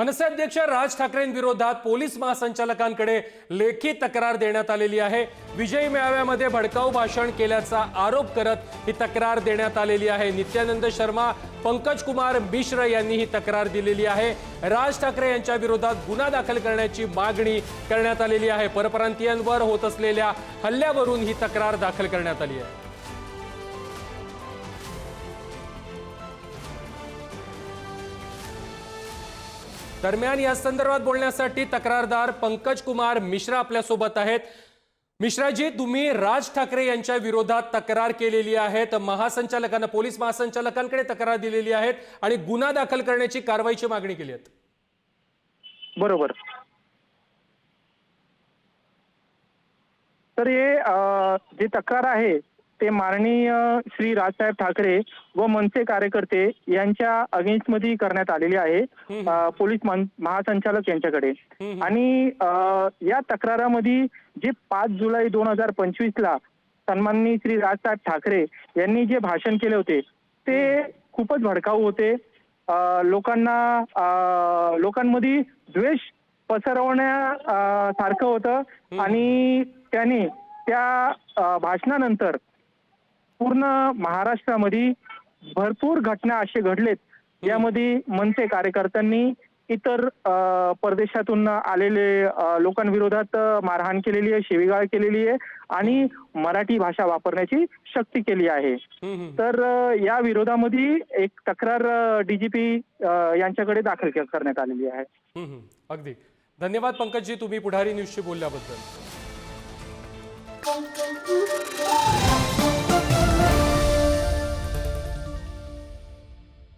मनसे अध्यक्ष राज ठाकरेंविरोधात पोलीस महासंचालकांकडे लेखी तक्रार देण्यात आलेली आहे. विजयी मेळाव्यामध्ये भडकाऊ भाषण केल्याचा आरोप करत ही तक्रार देण्यात आलेली आहे. नित्यानंद शर्मा पंकज कुमार मिश्र यांनी ही तक्रार दिलेली आहे. राज ठाकरे यांच्या विरोधात गुन्हा दाखल करण्याची मागणी करण्यात आलेली आहे. परप्रांतीयांवर होत असलेल्या हल्ल्यावरून ही तक्रार दाखल करण्यात आली आहे. दरम्यान या संदर्भात बोलण्यासाठी तक्रारदार पंकज कुमार मिश्रा आपल्यासोबत आहेत. मिश्राजी तुम्ही राज ठाकरे यांच्या विरोधात तक्रार केलेली आहे तर महासंचालकांना पोलीस महासंचालकांकडे तक्रार दिलेली आहेत आणि गुन्हा दाखल करण्याची कारवाईची मागणी केली आहे. बरोबर. तर हे जी तक्रार आहे ते माननीय श्री राजसाहेब ठाकरे व मनसे कार्यकर्ते यांच्या अगेन्स्टमध्ये करण्यात आलेली आहे पोलीस महासंचालक यांच्याकडे. आणि या तक्रारामध्ये जे पाच जुलै दोन हजार पंचवीस ला सन्माननीय श्री राजसाहेब ठाकरे यांनी जे भाषण केले होते ते खूपच भडकाऊ होते. लोकांना लोकांमध्ये द्वेष पसरवण्या सारखं होतं. आणि त्याने त्या भाषणानंतर पूर्ण महाराष्ट्रामध्ये भरपूर घटना असे घडलेत यामध्ये मनसे कार्यकर्त्यांनी इतर परदेशातून आलेले लोकांविरोधात मारहाण केलेली आहे शिवीगाळ केलेली आहे आणि मराठी भाषा वापरण्याची सक्ती केली आहे. तर या विरोधामध्ये एक तक्रार डीजीपी यांच्याकडे दाखल करण्यात आलेली आहे. अगदी. धन्यवाद पंकजजी तुम्ही पुढारी न्यूजशी बोलल्याबद्दल.